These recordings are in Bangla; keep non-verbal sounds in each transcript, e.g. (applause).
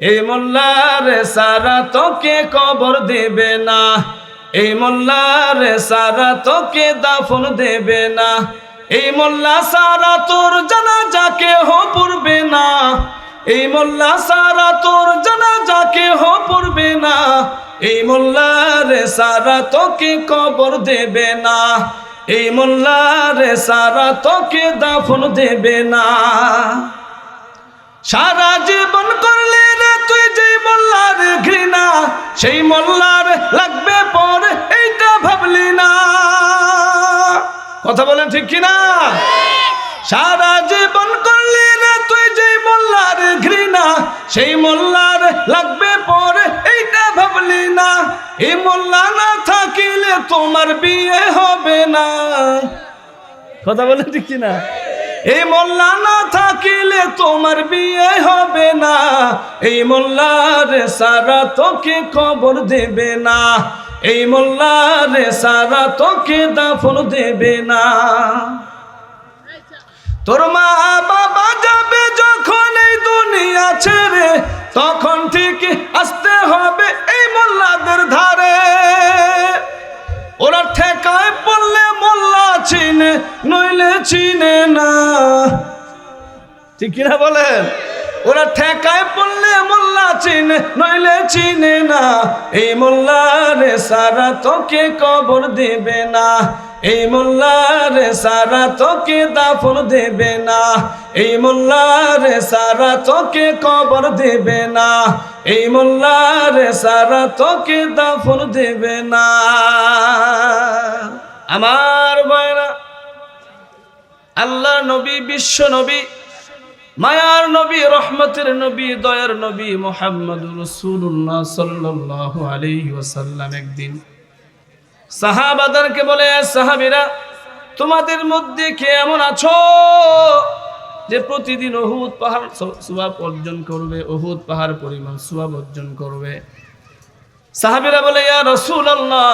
এই মোল্লার সারা তোকে কবর দেবে না। এই মোল্লার সারা তোকে দাফন দেবে না। এই মোল্লা সারা তোর জানাজাকে হো পড়বে না। এই মোল্লা সারা তোর জানা যাকে হো পড়বে না। এই মোল্লার সারা তোকে কবর দেবে না। এই মোল্লার সারা তোকে দাফন দেবে না। সারা জীবন করলে রে তুই যে মোল্লার ঘৃণা, সেই মোল্লার লাগবে পর, এইটা ভাবলি না। কথা বলেন ঠিক কিনা? সারা জীবন করলে রে তুই যে মোল্লার ঘৃণা, সেই মোল্লার লাগবে পর, এইটা ভাবলি না। এই মোল্লা না থাকিলে তোমার বিয়ে হবে না। কথা বলেন ঠিক কিনা? এই মোল্লা না তোমার বিয়ে হবে না। এই মোল্লার সারা তোকে খবর দেবে না। এই মোল্লার সারা তোকে দাফন দেবে না। তোর মা বাবা যাবে যখন এই দুনিয়া ছেড়ে, তখন ঠিক আসতে হবে এই মোল্লাদের ধারে। ওরা ঠেকায় পড়লে মোল্লা চিনে, নইলে চিনে না। ঠিক কিনা বলেন? ওরা ঠেকায় পড়লে মোল্লা চিনে, নইলে চিনে না। এই মোল্লারে সারা তোকে কবর দেবে না। এই মোল্লা মোল্লারে সারা তোকে দাফন দেবে না। এই মোল্লা মোল্লারে সারা তোকে কবর দেবে না। এই মোল্লা মোল্লারে সারা তোকে দাফন দেবে না। আমার বয়রা আল্লাহ নবী, বিশ্ব নবী মায়ার নবী, রহমতের নবী, দয়ার নবী মোহাম্মদ রসুল্লাহ সাল্লাহ আলাইহি ওয়াসাল্লাম একদিন সাহাবাদারকে বলে সাহাবিরা, তোমাদের মধ্যে কে এমন আছো যে প্রতিদিন অহুদ পাহাড় সুবাব অর্জন করবে অহুদ পাহাড় পরিমাণ সুবাব অর্জন করবে? সাহাবিরা বলে, ইয়া রসুল আল্লাহ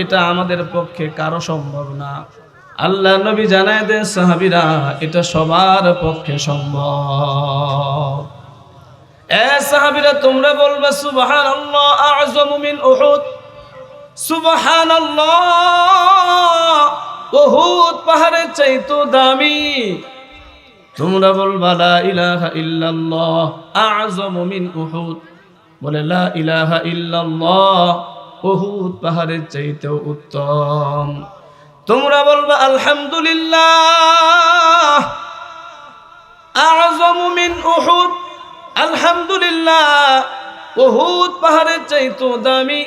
এটা আমাদের পক্ষে কারও সম্ভব না। আল্লাহ নবী জানায় দেন, সাহাবিরা, এটা সবার পক্ষে সম্ভব। এ সাহাবিরা, তোমরা বলবে সুবহান আল্লাহ আযমু মিন উহুদ। সুবহান আল্লাহ উহুদ পাহাড়ের চাইতো দামি। তোমরা বলবা, লা ইলাহা ইল্লাল্লাহ আযমু মিন উহুদ। বলে, লা ইলাহা ইল্লাল্লাহ, উহুদ পাহাড়ের চাইতেও উত্তম। তোমরা বলবা, আলহামদুলিল্লাহ। উহুদ। আলহামদুলিল্লাহ। উহুদ পাহাড়ের চাইতো দামি।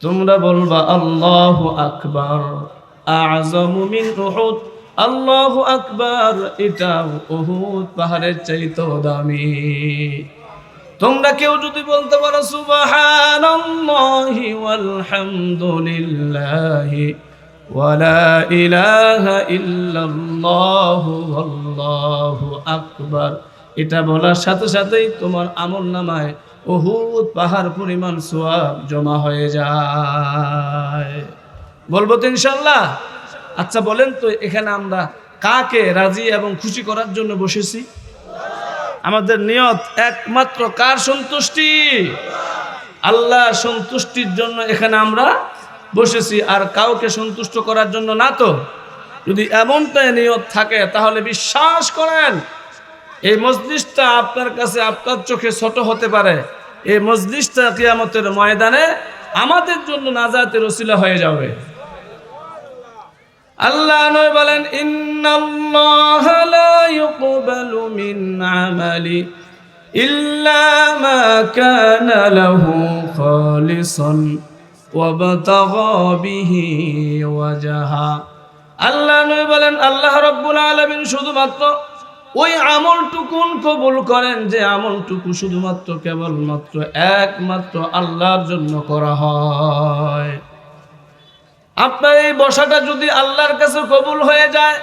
তোমরা বলবা, আল্লাহু আকবার। আযমু মিন উহুদ। আল্লাহু আকবার। এটাও উহুদ পাহাড়ের চাইতো দামি। তোমরা কেউ যদি বলতে পারো, সুবহানাল্লাহি ওয়ালহামদুলিল্লাহি ওয়ালা ইলাহা ইল্লাল্লাহু আল্লাহু আকবার। এটা বলার সাথে সাথেই তোমার আমল নামায় বহুত পাহাড় পরিমাণ সোয়াব জমা হয়ে যায়। বলব তো ইনশাল্লাহ আচ্ছা বলেন তো, এখানে আমরা কাকে রাজি এবং খুশি করার জন্য বসেছি? আমাদের নিয়ত একমাত্র কার সন্তুষ্টি? আল্লাহ সন্তুষ্টির জন্য এখানে আমরা বসেছি, আর কাউকে সন্তুষ্ট করার জন্য না তো? যদি এমনটাই নিয়ত থাকে, তাহলে বিশ্বাস করেন, এই মজলিসটা আপনার কাছে আপনার চোখে ছোট হতে পারে। এই মজলিসটা কিয়ামতের ময়দানে আমাদের জন্য নাজাতের ওসিলা হয়ে যাবে। আল্লাহ নয় বলেন, ইন্নাল্লাহ লা ইল্লা মা কানা লাহু খালিসান। ওয়াবতাগা বিহি ওয়াজহা। আল্লাহ নয় বলেন, আল্লাহ রাব্বুল আলামিন শুধুমাত্র ওই আমলটুকুন কবুল করেন যে আমলটুকু শুধুমাত্র কেবলমাত্র একমাত্র আল্লাহর জন্য করা হয়। আপনার এই বসাটা যদি আল্লাহর কাছে কবুল হয়ে যায়,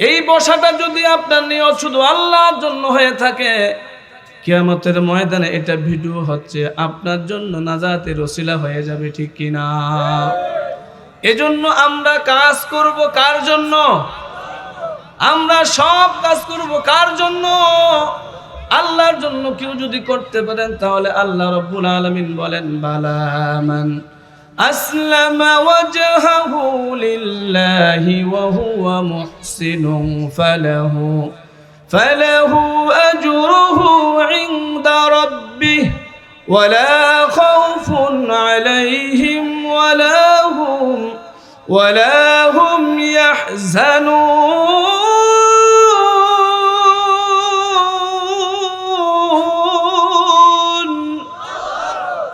এই বসাটা যদি আপনার নিয়ত শুধু আল্লাহর জন্য হয়ে থাকে কিয়ামতের ময়দানে এটা ভিডিও হচ্ছে আপনার জন্য নাজাতের রসিলা হয়ে যাবে ঠিক কিনা এজন্য আমরা কাজ করব কার জন্য আমরা সব কাজ করব কার জন্য আল্লাহর জন্য কেউ যদি করতে পারেন তাহলে আল্লাহ রব্বুল আলামিন বলেন বালামান أسلم وجهه لله وهو محسن فله فله أجره عند ربه ولا خوف عليهم ولا هم ولا هم يحزنون.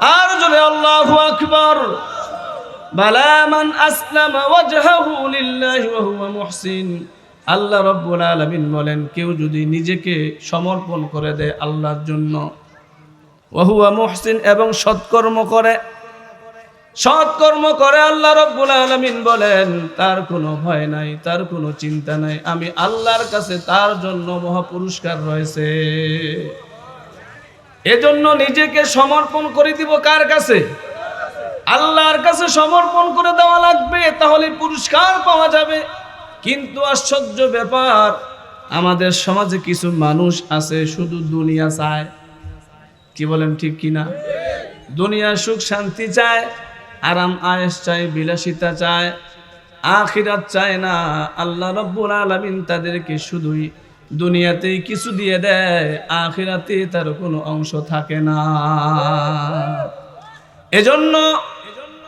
ارجو الله أكبر بلا من أسلم وجهه لله وهو محسن আল্লাহ রাব্বুল আলামিন বলেন, কেউ যদি নিজেকে সমর্পণ করে দেয় আল্লাহর জন্য ওয়া হুয়া মুহসিন এবং সৎকর্ম করে সৎকর্ম করে আল্লাহ রব্বুল আলামিন বলেন, তার কোনো ভয় নাই, তার কোনো চিন্তা নাই, আমি আল্লাহর কাছে তার জন্য মহা পুরস্কার রয়েছে। এজন্য নিজেকে সমর্পণ করে দিব কার কাছে? আল্লাহর কাছে সমর্পণ করে দেওয়া লাগবে, তাহলে পুরস্কার পাওয়া যাবে। কিন্তু আশ্চর্য ব্যাপার, আমাদের সমাজে কিছু মানুষ আছে শুধু দুনিয়া চায়। কি বলেন ঠিক কিনা দুনিয়া সুখ শান্তি চায়, আরাম আয়েস চায়, বিলাসিতা চায়, আখিরাত চায় না। আল্লাহ রব্বুল আলামিন তাদেরকে শুধুই দুনিয়াতেই কিছু দিয়ে দেয়, আখিরাতে তার কোনো অংশ থাকে না। এজন্য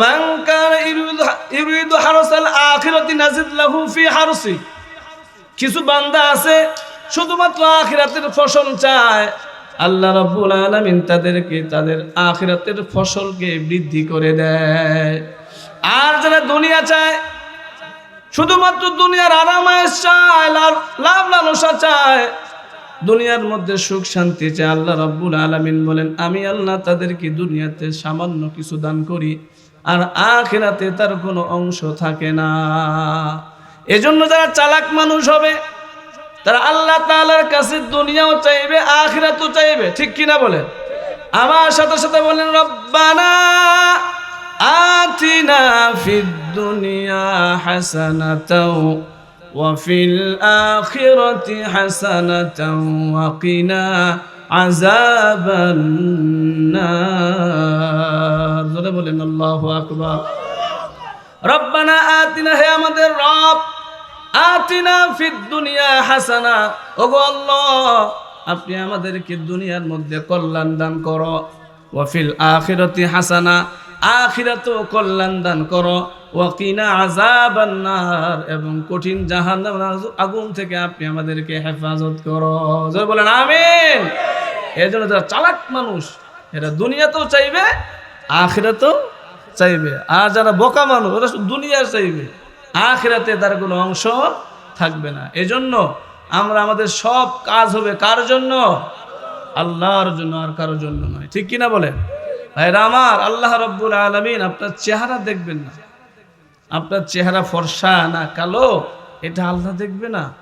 মান কার ইউরিদু হারসাল আখিরাতি নাজিদ লাহু ফি হারসি। কিছু বান্দা আছে, শুধুমাত্র আখিরাতের ফসল চায়। আল্লাহ রাব্বুল আলামিন তাদেরকে তাদের আখিরাতের ফসলকে বৃদ্ধি করে দেয়। আর যারা দুনিয়া চায়, শুধুমাত্র দুনিয়ার আরামায়েশ চায় লাভ লালসা চায়, দুনিয়ার মধ্যে সুখ শান্তি চায়। আল্লাহ রাব্বুল আলামিন বলেন, আমি আল্লাহ তাদেরকে দুনিয়াতে সামান্য কিছু দান করি আর আখিরাতে তার কোনো অংশ থাকে না এজন্য যারা চালাক মানুষ হবে তারা আল্লাহ তাআলার কাছে দুনিয়াও চাইবে আখিরাতও চাইবে ঠিক কিনা বলেন আমার সাথে সাথে বলেন রব্বানা আতিনা ফিদ দুনিয়া হাসানাতাও وفي الآخرة حسنة وقنا আজাবান্নার জোরে বলেন, আল্লাহু আকবার। রব্বানা আতিনা, হে আমাদের রব, আতিনা ফিদ দুনিয়া হাসানা। ওগো আল্লাহ, আপনি আমাদেরকে দুনিয়ার মধ্যে কল্যাণ দান করো। ওয়াফিল আখিরাতি হাসানা আখিরাত কল্যাণ দান করো। ওয়াকিনা আযাবান্নার এবং কঠিন জাহান্নাম আগুন থেকে আপনি আমাদেরকে হেফাজত করো। বলেন, আমিন। এই জন্য যারা চালাক মানুষ, এরা দুনিয়াতেও চাইবে, আখিরাতেও চাইবে। আর যারা বোকা মানুষ, ওরা দুনিয়া চাইবে। আখিরাতে তার কোনো অংশ থাকবে না। এজন্য আমরা আমাদের সব কাজ হবে কার জন্য? আল্লাহর জন্য, আর কারোর জন্য নয়। ঠিক কিনা বলেন? ভাইরা আমার, আল্লাহ রব্বুল আলমিন আপনার চেহারা দেখবেন না। আপনার চেহারা ফর্সা না কালো, এটা আল্লাহ দেখবে না।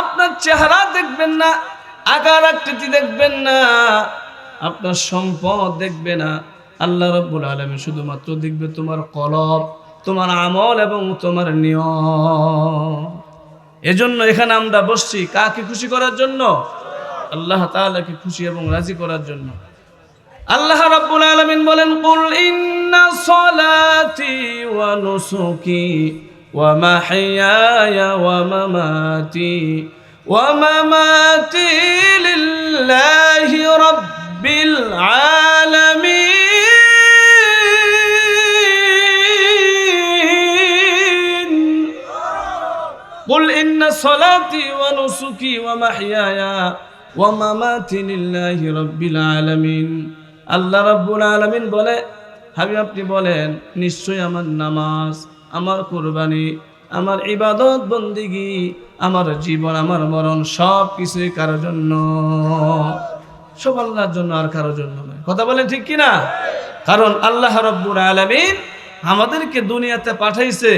আপনার চেহারা দেখবেন না, আকার আকৃতি দেখবেন না, আপনার সম্পদ দেখবে না। আল্লাহ রাব্বুল আলামিন শুধুমাত্র দেখবে তোমার কলব, তোমার আমল এবং তোমার নিয়ম। এজন্য এখানে আমরা বসছি কাকে খুশি করার জন্য? আল্লাহ তাআলাকে খুশি এবং রাজি করার জন্য। আল্লাহ রাব্বুল আলামিন বলেন, কুল ইন্না সলাতি ওয়া নুসুকি ওয়া মাহইয়ায়া ওয়া মামাতি ومماتي لله رب العالمين قل إن صلاتي ونسكي ومحياي ومماتي لله رب العالمين আল্লাহ রাব্বুল আলামিন বলে হাবিব আপনি বলেন নিশ্চয়ই আমার নামাজ আমার কোরবানি, আমার ইবাদত, বন্দিগি, আমার জীবন, আমার মরণ, সব কিছুই কারোর জন্য। সব আল্লাহর জন্য আর কারোর জন্য নয়। কথা বলেন ঠিক কি না কারণ আল্লাহ রব্বুর আলামিন আমাদেরকে দুনিয়াতে পাঠাইছে।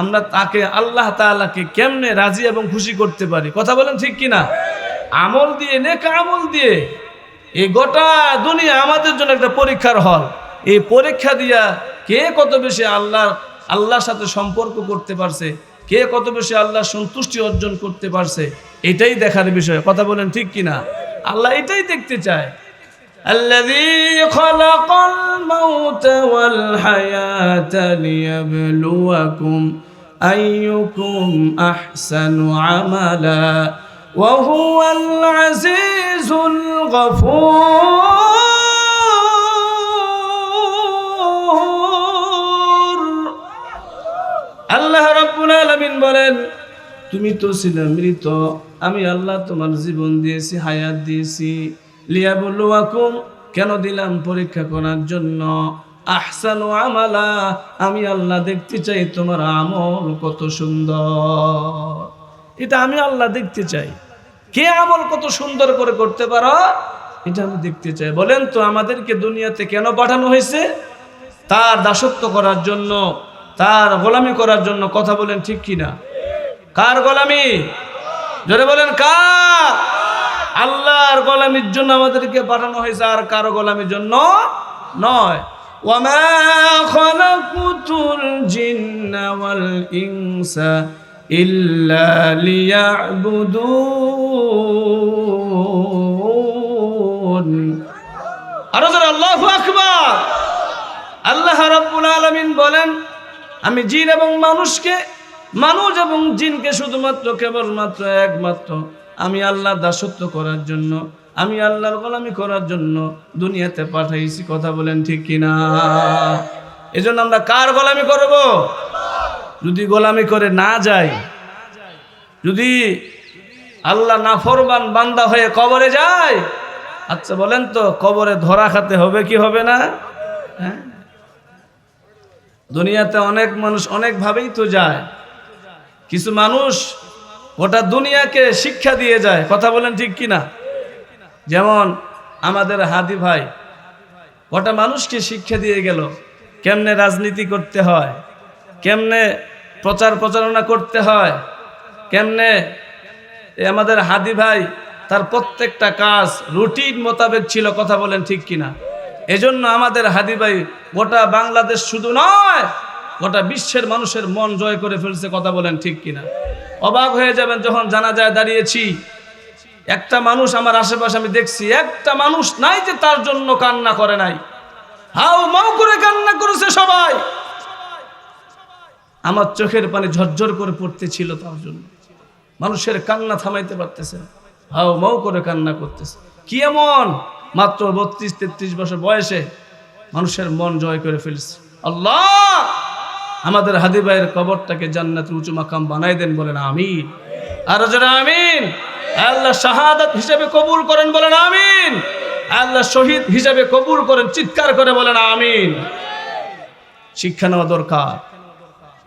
আমরা তাকে আল্লাহ তাআলাকে কেমনে রাজি এবং খুশি করতে পারি? কথা বলেন ঠিক কি না আমল দিয়ে, নেক আমল দিয়ে এই গোটা দুনিয়া আমাদের জন্য একটা পরীক্ষার হল। এই পরীক্ষা দিয়া কে কত বেশি আল্লাহ আল্লাহর সাথে সম্পর্ক করতে পারছে কে কত বেশি আল্লাহ সন্তুষ্টি অর্জন করতে পারছে এটাই দেখার বিষয় কথা বলেন ঠিক কিনা আল্লাহ এটাই দেখতে চায় الذي خلق الموت والحياة ليبلوكم أيكم أحسن عملا وهو العزيز الغفور আল্লাহ রাব্বুল আলামিন বলেন, তুমি তো ছিলে মৃত, আমি আল্লাহ তোমার জীবন দিয়েছি, হায়াত দিয়েছি। লিয়াবুলুয়াকুম, কেন দিলাম পরীক্ষা করার জন্য? আহসানু আমালা, আমি আল্লাহ দেখতে চাই তোমার আমল কত সুন্দর। এটা আমি আল্লাহ দেখতে চাই। কে আমল কত সুন্দর করে করতে পারো? এটা আমি দেখতে চাই। বলেন তো, আমাদেরকে দুনিয়াতে কেন পাঠানো হয়েছে? তার দাসত্ব করার জন্য তার গোলামি করার জন্য কথা বলেন ঠিক কিনা কার গোলামি জোরে বলেন কার আল্লাহর গোলামির জন্য আমাদেরকে পাঠানো হয়েছে আর কারো গোলামির জন্য নয় وما خلقت الجن والإنس إلا ليعبدون আরো জোরে আল্লাহু আকবার আল্লাহ রাব্বুল আলামিন বলেন আমি জিন এবং মানুষকে, মানুষ এবং জিনকে শুধুমাত্র কেবলমাত্র একমাত্র। আমি আল্লাহ দাসত্ব করার জন্য, আমি আল্লাহর গোলামি করার জন্য দুনিয়াতে পাঠাইছি, কথা বলেন ঠিক কিনা? এজন্য আমরা কার গোলামি করব? যদি গোলামি করে না যাই যদি আল্লাহ নাফরমান বান্দা হয়ে কবরে যায় আচ্ছা বলেন তো, কবরে ধরা খাতে হবে কি হবে না? হ্যাঁ? দুনিয়াতে অনেক মানুষ অনেকভাবেই তো যায়। কিছু মানুষ গোটা দুনিয়াকে শিক্ষা দিয়ে যায়। কথা বলেন ঠিক কিনা? যেমন আমাদের হাদি ভাই, গোটা মানুষকে শিক্ষা দিয়ে গেল কেমনে রাজনীতি করতে হয়, কেমনে প্রচার প্রচারণা করতে হয়, কেমনে আমাদের হাদি ভাই তার প্রত্যেকটা কাজ রুটিন মোতাবেক ছিল। কথা বলেন ঠিক কিনা? এজন্য আমাদের হাদি ভাই গোটা বাংলাদেশ শুধু নয়, গোটা বিশ্বের মানুষের মন জয় করে ফেলছে, কথা বলেন ঠিক কিনা? অবাক হয়ে যাবেন যখন জানা যায় দাঁড়িয়েছি। একটা মানুষ আমার আশেপাশে আমি দেখছি, একটা মানুষ নাই যে তার জন্য কান্না করে নাই। হাও মাউ করে কান্না করেছে সবাই। আমার চোখের পানি ঝরঝর করে পড়তেছিল তার জন্য। মানুষের কান্না থামাইতে পারতেছে হাও মাউ করে কান্না করতেছে। কি এমন? মাত্র বত্রিশ, তেত্রিশ বছর বয়সে মানুষের মন জয় করে ফেলছে। আল্লাহ! আমাদের হাদি ভাইয়ের কবরটাকে জান্নাতের উঁচু মাকাম বানাই দেন বলেন আমিন। আর যারা আমিন। আল্লাহ শাহাদাত হিসেবে কবুল করেন বলেন আমিন। আল্লাহ শহীদ হিসেবে কবুল করেন, চিৎকার করে বলেন আমিন। শিক্ষা নেওয়া দরকার।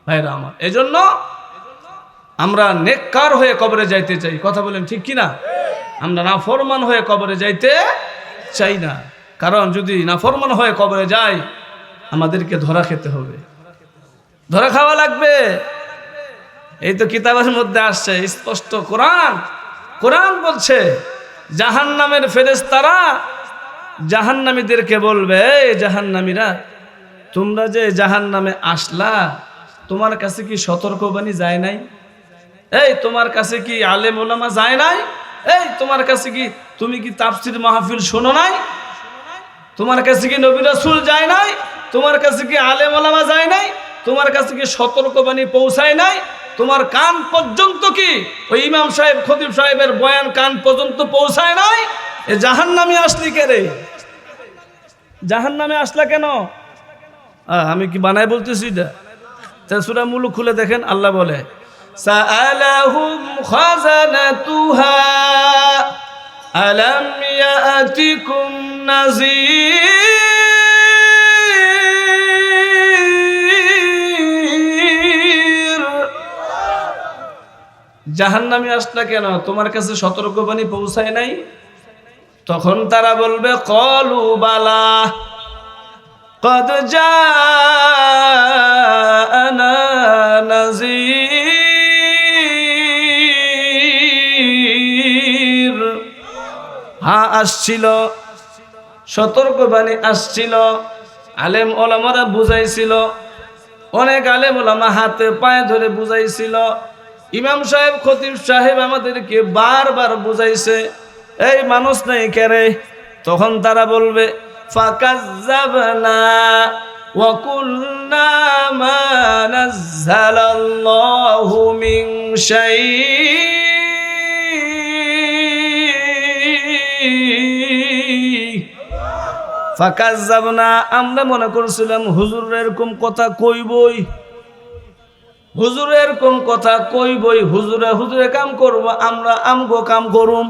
ভাইরা আমার এই জন্য আমরা নেককার হয়ে কবরে যাইতে চাই। কথা বলেন ঠিক কিনা? আমরা না ফরমান হয়ে কবরে যাইতে চাই না। কারণ যদি নাফরমান হয়ে কবরে যাই আমাদেরকে ধরা খেতে হবে। ধরা খাওয়া লাগবে। এই তো কিতাবের মধ্যে আসছে, স্পষ্ট কোরআন। কোরআন বলছে জাহান নামের ফেরেস্তারা জাহান্নামীদেরকে বলবে, এই জাহান্নামীরা, তোমরা যে জাহান নামে আসলা, তোমার কাছে কি সতর্কবাণী যায় নাই? এই, তোমার কাছে কি আলেম ওলামা যায় নাই? এই, তোমার কাছে কি তুমি কি তাফসির মাহফিল শোনো নাই? তোমার কাছে কি নবী রাসুল যায় নাই? তোমার কাছে কি আলেম ওলামা যায় নাই? তোমার কাছে কি সতর্কবাণী পৌঁছায় নাই? তোমার কান পর্যন্ত কি ওই ইমাম সাহেব, খতিব সাহেবের বয়ান কান পর্যন্ত পৌঁছায় নাই? এ জাহান নামে আসলি কে রে? জাহান নামে আসলা কেন? আমি কি বানাই বলতেছি এটা? তা সুরা মুলুক খুলে দেখেন, আল্লাহ বলে, সাআলাহুম খাজানাতুহা আলাম ইয়াতিকুম নাযীর জাহান্নামে আসলা কেন তোমার কাছে সতর্কবাণী পৌঁছায় নাই তখন তারা বলবে কলু বালা قد جاءنا نذير হ্যাঁ আসছিল সতর্কবাণী আসছিল, আলেম ওলামারা বুঝাইছিল, অনেক আলেম ওলামা হাতে পায়ে ধরে বুঝাইছিল। ইমাম সাহেব, খতিব সাহেব আমাদেরকে বারবার বুঝাইছে, এই মানুষ নেই কেরে তখন তারা বলবে ফাঁকা ফাকাজ্জাবনা, আমরা মনে করছিলাম হুজুর এরকম কথা কইবই। হুজুর এরকম কথা কইবই হুজুরে হুজুরে কাম করব, আমরা আমগো কাম করুম।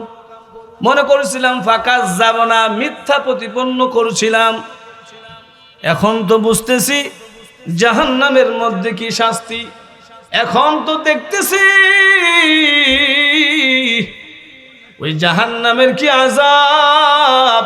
মনে করেছিলাম ফাঁকা যাব না মিথ্যা প্রতিপন্ন করছিলাম। এখন তো বুঝতেছি, জাহান্নামের মধ্যে কি শাস্তি। এখন তো দেখতেছি, ওই জাহান্নামের কি আজাব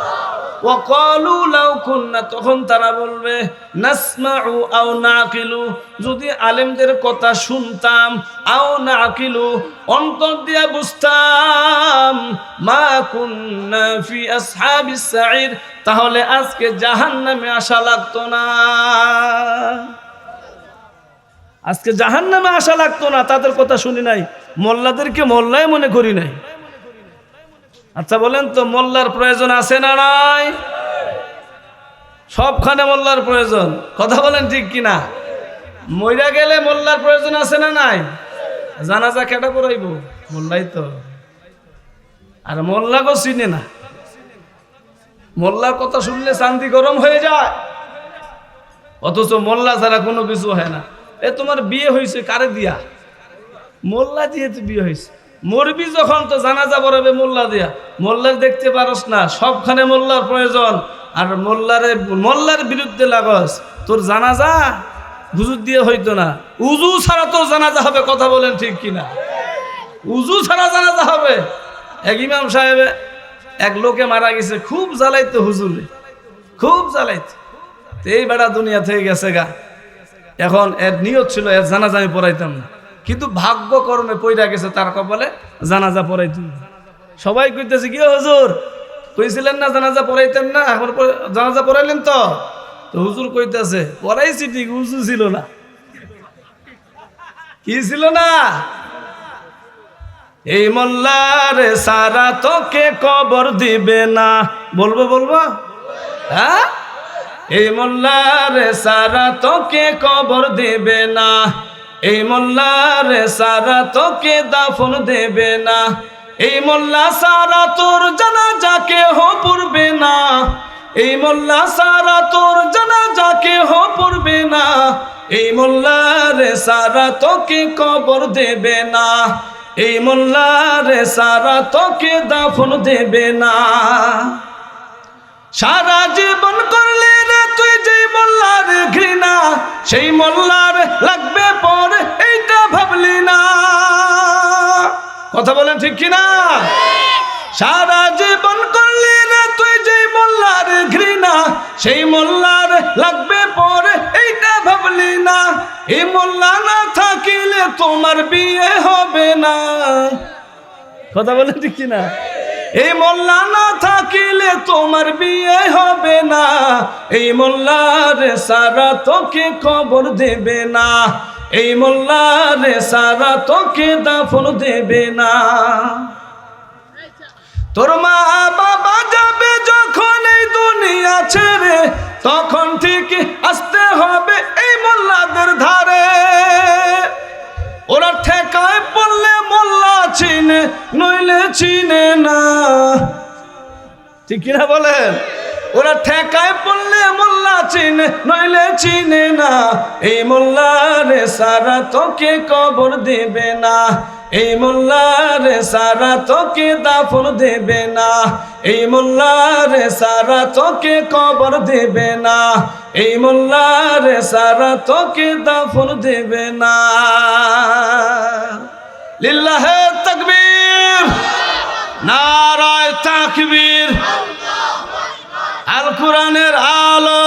ওয়াকালু লাউ কুন্না, তখন তারা বলবে, নাসমাউ আও নাকিলু, যদি আলেমদের কথা শুনতাম, আও নাকিলু, অন্তর দিয়া বুঝতাম, মা কুন্না ফি আসহাবিস সাইর তাহলে আজকে জাহান্নামে আসা লাগতো না। আজকে জাহান্নামে আসা লাগতো না, তাদের কথা শুনি নাই, মোল্লাদেরকে মোল্লায় মনে করি নাই। আচ্ছা বলেন তো, মোল্লার প্রয়োজন আছে না নাই? সবখানে মোল্লার প্রয়োজন। কথা বলেন ঠিক কিনা? মইরা গেলে মোল্লার প্রয়োজন আছে না নাই? জানাজা কেটা করাইব মোল্লাই তো। আর মোল্লাকেও চিনে না। মোল্লার কথা শুনলে শান্তি গরম হয়ে যায়। অথচ মোল্লা ছাড়া কোনো কিছু হয় না। এ, তোমার বিয়ে হয়েছে কারে দিয়া? মোল্লা দিয়ে তো বিয়ে হয়েছে মরবি যখন তো জানাজা পড়াবে মোল্লা দিয়া। মোল্লার দেখতে পারস না, সবখানে মোল্লার প্রয়োজন। আর মোল্লারে, মোল্লার বিরুদ্ধে লাগস, তোর জানাজা হুজুর দিয়ে হইতো না। উজু ছাড়া তো জানাজা হবে, কথা বলেন ঠিক কিনা? উজু ছাড়া জানাজা হবে। এক ইমাম সাহেবে, এক লোকে মারা গেছে, খুব জ্বালাইতো হুজুরে। খুব জ্বালাইতো। এই বেড়া দুনিয়া থেকে গেছে গা। এখন এর নিয়ত ছিল, এর জানাজা আমি পড়াইতাম না। কিন্তু ভাগ্য কর্মে পইরা গেছে, তার কপালে জানাজা পড়াইতাম সবাই কইতেছে, কি হুজুর? কইছিলেন না জানাজা পড়াইতেন না? এখন জানাজা পড়াইলেন তো? তো হুজুর কইতেছে, পড়াইছি ঠিক উজু ছিল না। কি ছিল না? এই মোল্লারে সারা তোকে কবর দিবে না। বলব বলব? হ্যাঁ? এই মোল্লারে সারা তোকে কবর দিবে না। এই মোল্লারে সারা তোকে দাফন দেবে না। এই মোল্লা সারা তোর জানা যাকে হো পড়বে না। এই মোল্লা সারা তোর জানা যাকে হো পড়বে না। এই মোল্লারে সারা তোকে কবর দেবে না। এই মোল্লারে সারা তোকে দাফন দেবে না। সারা জীবন করলে রে তুই যে মোল্লার ঘৃণা সেই মোল্লার লাগবে পর, এইটা ভাবলি না। কথা বলেন ঠিক কিনা? সারা জীবন করলে না তুই যে মোল্লার ঘৃণা, সেই মোল্লার লাগবে পর, এইটা ভাবলি না। এই মোল্লা না থাকিলে তোমার বিয়ে হবে না। কথা বলে ঠিক না এই মোল্লা না থাকিলে তোমার বিয়ে হবে না। এই মোল্লারে সারা তোকে খবর দেবে না। এই মোল্লারে সারা তোকে দাফন দেবে না। তোর মা বাবা যাবে যখন এই দুনিয়া ছেড়ে, তখন ঠিক আসতে হবে এই মোল্লাদের ধারে। ওরা ঠেকায় পড়লে মোল্লা চিনে, নইলে চিনে না। ঠিক কিনা বলেন? ওরা ঠেকায় পড়লে মোল্লা চিনে, নইলে চিনে না। এই মোল্লারে সারা তোকে কবর দেবে না। এই মোল্লারে সারা তোকে দাফন দেবে না। এই মোল্লারে সারা তোকে কবর দেবে না। এই মোল্লারে সারা তোকে দাফন দেবে না। লিল্লাহে তাকবীর, নারায় তাকবীর। আল কোরআনের আলো,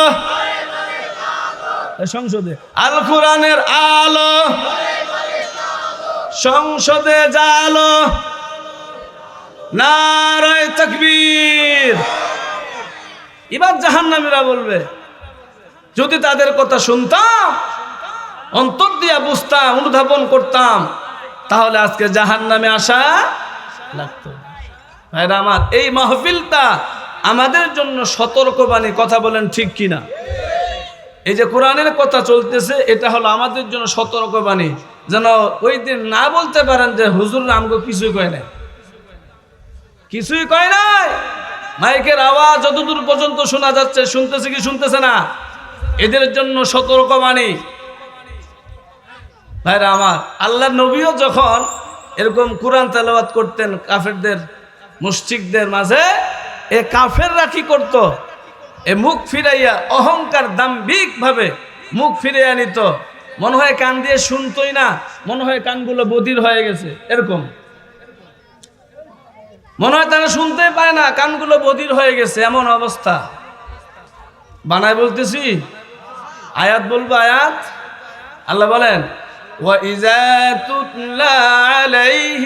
সংসদে। আল কোরআনের আলো, সংসদে জালো। নারায় তাকবীর। এবার জাহান্নামীরা বলবে যদি তাদের কথা শুনতাম, অন্তর দিয়া বুঝতাম, অনুধাবন করতাম, তাহলে আজকে জাহান নামে আসা লাগতো। আমার, এই মাহফিলটা আমাদের জন্য সতর্কবাণী, কথা বলেন ঠিক কিনা? এই যে কোরআনের কথা চলতেছে, এটা হলো আমাদের জন্য সতর্কবাণী। যেন ওই দিন না বলতে পারেন যে, হুজুর, আমগো কিছুই কয় নাই। কিছুই কয় নাই? মাইকের আওয়াজ যতদূর পর্যন্ত শোনা যাচ্ছে, শুনতেছে কি শুনতেছে না? এদের জন্য সতর্কবাণী ভাইরা আমার, আল্লাহ নবীও যখন এরকম কোরআন তেলাওয়াত করতেন কাফেরদের, মুশরিকদের মাঝে, এ কাফেররা কি করত? এ মুখ ফিরাইয়া অহংকার দাম্ভিক ভাবে মুখ ফিরাইয়া নিত। মনে হয় কান দিয়ে শুনতই না, মনে হয় কানগুলো বদির হয়ে গেছে, এরকম। মনে হয় তারা শুনতেই পায় না, কানগুলো বধির হয়ে গেছে, এমন অবস্থা। বানায় বলতেছি আয়াত বলবো আয়াত আল্লাহ বলেন وَإِذَا تُتْلَى عَلَيْهِ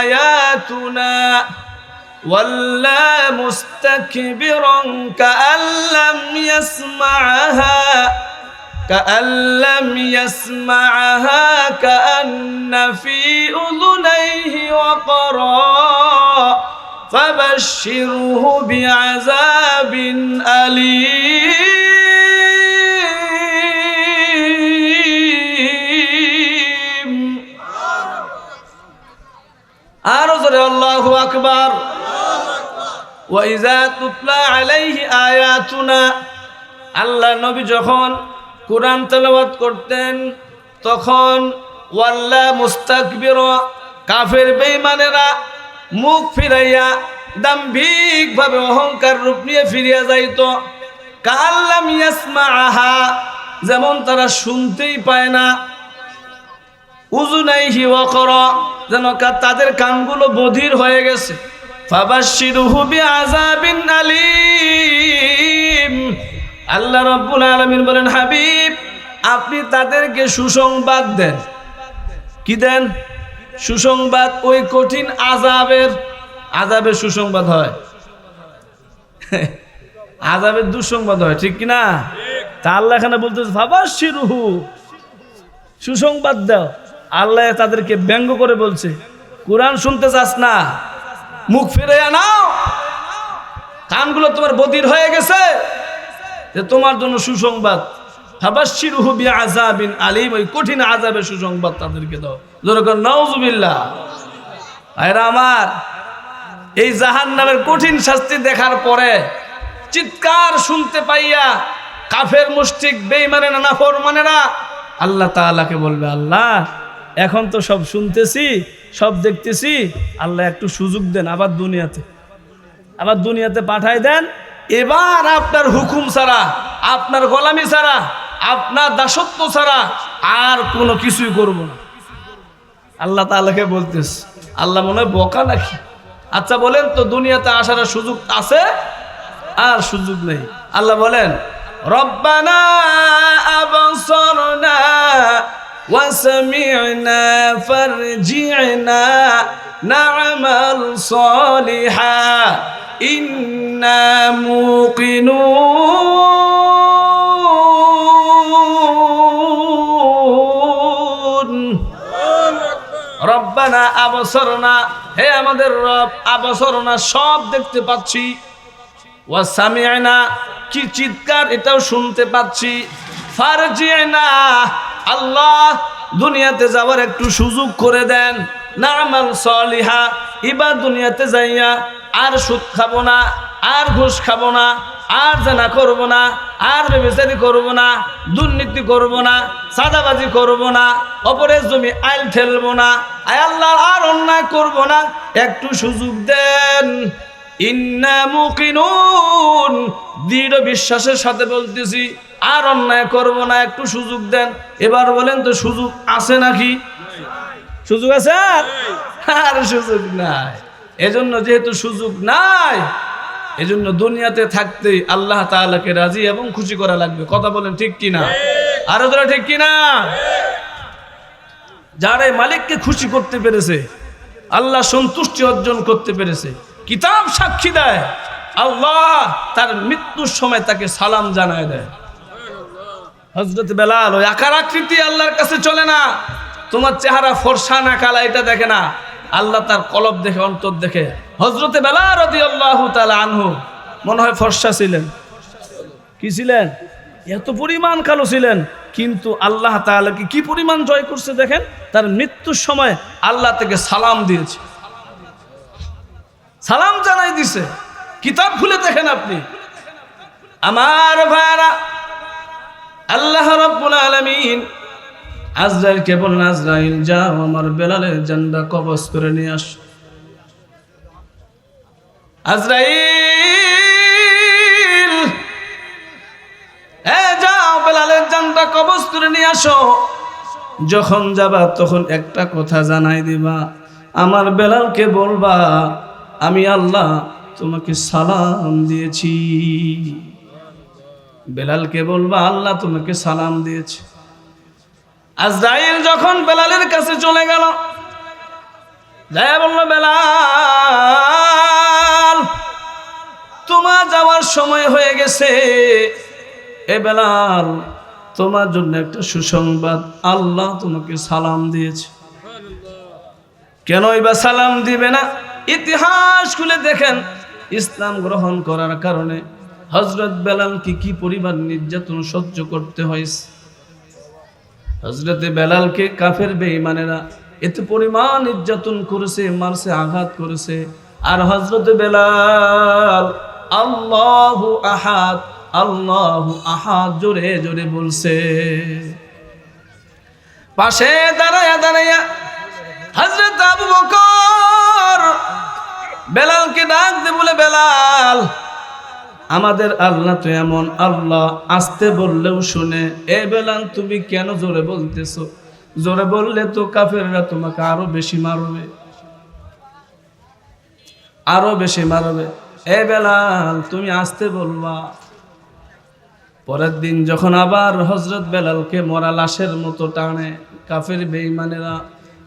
آيَاتُنَا وَلَّى مُسْتَكْبِرًا كَأَن لَّمْ يَسْمَعَهَا كأن لم يسمعها كأن في أذنيه وقرا فبشره بعذاب أليم আরও জোরে, আল্লাহু আকবার। ওয়াইজা তুতলা আলাইহি আয়াতুনা। আল্লাহ নবী যখন কোরআন তেলাওয়াত করতেন, তখন ওয়াল্লা মুস্তাকবির, কাফের বেঈমানেরা মুখ ফিরাইয়া দাম্ভিকভাবে অহংকার রূপ নিয়ে ফিরিয়া যাইত। কাল্লাম ইয়াসমা আহা যেমন তারা শুনতেই পায় না উজুনাইহি ওয়াকর, যেন তাদের কানগুলো বধির হয়ে গেছে। ফাবাশশিরুহু বিআযাবিন আলীম। আল্লাহ রাব্বুল আলামিন বলেন, হাবিব, আপনি তাদেরকে সুসংবাদ দেন। কি দেন? সুসংবাদ ওই কঠিন আজাবের আজাবের সুসংবাদ হয়। (laughs) আজাবের দুঃসংবাদ হয়, ঠিক কি না তা আল্লাহ এখানে বলতেছে, ফাবাশশিরুহু, সুসংবাদ দাও। আল্লাহ তাদেরকে ব্যঙ্গ করে বলছে, কোরআন শুনতে চাস না, মুখ ফিরে আনাও কানগুলো তোমার বদির হয়ে গেছে। যে তোমার জন্য সুসংবাদ। ওই কঠিন সুসংবাদ তাদেরকে দাও। যেরকম আমার, এই কঠিন শাস্তি দেখার পরে চিৎকার শুনতে পাইয়া কাফের মুষ্টিক বেইমানে না ফরমানেরা আল্লাহ তাআলাকে বলবে, আল্লাহ এখন তো সব শুনতেছি, সব দেখতেছি। আল্লাহ একটু সুযোগ দেন আবার দুনিয়াতে। আবার দুনিয়াতে পাঠাই দেন। এবার আপনার হুকুম ছাড়া, আপনার গোলামি ছাড়া, আপনার দাসত্ব ছাড়া আর কোনো কিছুই করব না। আল্লাহ তালাকে বলতেস আল্লাহ মনে হয় বকা নাকি? আচ্ছা বলেন তো, দুনিয়াতে আসার সুযোগ আছে আর সুযোগ নেই। আল্লাহ বলেন, রব্বানা وسمعنا فارجعنا نعمل صالحا إنا موقنون রব্বানা আবসরনা হে আমাদের রব আবসরনা সব দেখতে পাচ্ছি ওয়াসামিআনা কি চিৎকার এটাও শুনতে পাচ্ছি ফারজিনা আল্লাহ দুনিয়াতে যাওয়ার একটু সুযোগ করে দেন। না সলিহা, এবার দুনিয়াতে যাইয়া আর সুদ খাব না, আর ঘুষ খাব না, আর জানা করব না, আর বেবেচারি করব না, দুর্নীতি করব না সাদাবাজি করব না, অপরের জমি আইল ঠেলবো না, আয় আল্লাহ আর অন্যায় করব না, একটু সুযোগ দেন। ইন্না মুকিনুন, দৃঢ় বিশ্বাসের সাথে বলতেছি আর অন্যায় করব না, একটু সুযোগ দেন। এবার বলেন তো, সুযোগ আছে নাকি? সুযোগ আছে? আর সুযোগ নাই। এজন্য যেহেতু সুযোগ নাই, এজন্য দুনিয়াতে থাকতে আল্লাহ তাআলাকে রাজি এবং খুশি করা লাগবে। কথা বলেন ঠিক কি না আরও তোরা ঠিক কি না যারা মালিককে খুশি করতে পেরেছে, আল্লাহ সন্তুষ্টি অর্জন করতে পেরেছে, কিতাব সাক্ষী দেয়, আল্লাহ তার মৃত্যুর সময় তাকে সালাম জানায় দেয়। হজরত বেলাল, ওই আকার আকৃতি আল্লাহর কাছে চলে না। তোমার চেহারা ফর্সা না কালা, এটা দেখে না। আল্লাহ তার কলব দেখে, অন্তর দেখে। হজরতে বেলা রদি আল্লাহ তালা আনহু, মনে হয় ফর্সা ছিলেন। কি ছিলেন? এত পরিমাণ কালো ছিলেন। কিন্তু আল্লাহ তাআলাকে কি পরিমাণ জয় করছে দেখেন? তার মৃত্যুর সময় আল্লাহ থেকে সালাম দিয়েছে। সালাম জানাই দিছে। কিতাব খুলে দেখেন আপনি। আমার ভাইরা আল্লাহ রাব্বুল আলামিন আজরাইলকে বললেন, আজরাইল, যাও আমার বেলালের জান্ডা কবজ করে নিয়ে আস। আজরাইল, এ, যাও বেলালের জানটা কবজ করে নিয়ে আসো। যখন যাবা, তখন একটা কথা জানাই দিবা, আমার বেলালকে বলবা, আমি আল্লাহ তোমাকে সালাম দিয়েছি। বেলালকে বলবা, আল্লাহ তোমাকে সালাম দিয়েছে। আজরাইল যখন বেলালের কাছে চলে গেল, যায় বলল, বেলাল, তোমার যাওয়ার সময় হয়ে গেছে। এ বেলাল, তোমার জন্য একটা সুসংবাদ, আল্লাহ তোমাকে সালাম দিয়েছে। কেন বা সালাম দিবে না? ইতিহাস খুলে দেখেন, ইসলাম গ্রহণ করার কারণে হজরত বেলালকে কি পরিমাণ নির্যাতন সহ্য করতে হয়েছে হজরতে বেলালকে কাফের বেঈমানেরা এত পরিমাণ নির্যাতন করেছে, মারছে, আঘাত করেছে। আর হজরতে বেলাল আল্লাহ আহাদ আল্লাহ আহাদ জোরে জোরে বলছে, পাশে দাঁড়ায়া দাঁড়াইয়া হজরত আবু বকর বেলালকে ডাক দে বলে, বেলাল আমাদের আল্লাহ তো এমন আল্লাহ আসতে বললেও শুনে। এ বেলাল তুমি কেন জোরে বলতেছো? জোরে বললে তো কাফেররা তোমাকে আরও বেশি মারবে। আরও বেশি মারবে। এ বেলাল, তুমি আসতে বলবা। পরের দিন যখন আবার হজরত বেলালকে মরা লাশের মতো টানে কাফের বেঈমানেরা,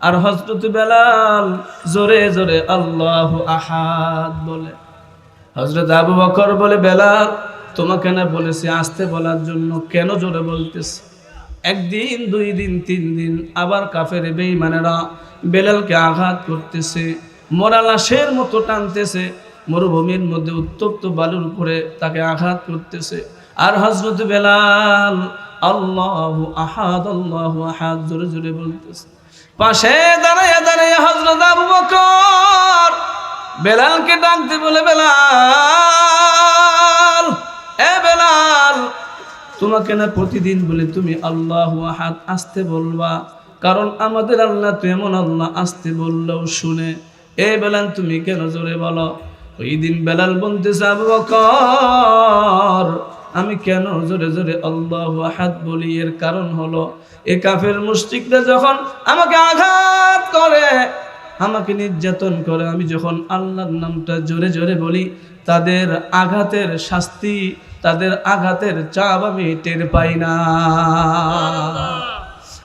আর হজরত বেলাল জোরে জোরে আল্লাহ আহাদ বলে। হজরত আবু বকর বলে, বেলা, তোমাকে না বলেছি আসতে বলার জন্য, কেন জোরে বলতেছে? একদিন, দুই দিন, তিন দিন, আবার কাফের বেঈমানেরা বেলালকে আঘাত করতেছে, মরা লাশের মতো টানতেছে, মরুভূমির মধ্যে উত্তপ্ত বালুর উপরে তাকে আঘাত করতেছে। আর হজরত বেলাল, আল্লাহ আহাদ আল্লাহ আহাদ, জোরে জোরে বলতেছে। পাশে দাঁড়াইয়া দাঁড়াইয়া হজরত আবু বকর বেলালকে ডাকতে বলে, বেলাল, এ বেলাল, তোমাকে না প্রতিদিন বলে তুমি আল্লাহ হাত আসতে বলবা। কারণ আমাদের আল্লাহ তো এমন আল্লাহ আসতে বললেও শুনে। এ বেলাল, তুমি কেন জোরে বলো? ওই দিন বেলাল বলতে আবু বকর, আমি কেন জোরে জোরে আল্লাহ হাত বলি? এর কারণ হলো, এ কাফের মুশরিকরা যখন আমাকে আঘাত করে আমাকে নির্যাতন করে। আমি যখন আল্লাহর নামটা জোরে জোরে বলি, তাদের আঘাতের শাস্তি, তাদের আঘাতের চাপ আমি টের পাই না।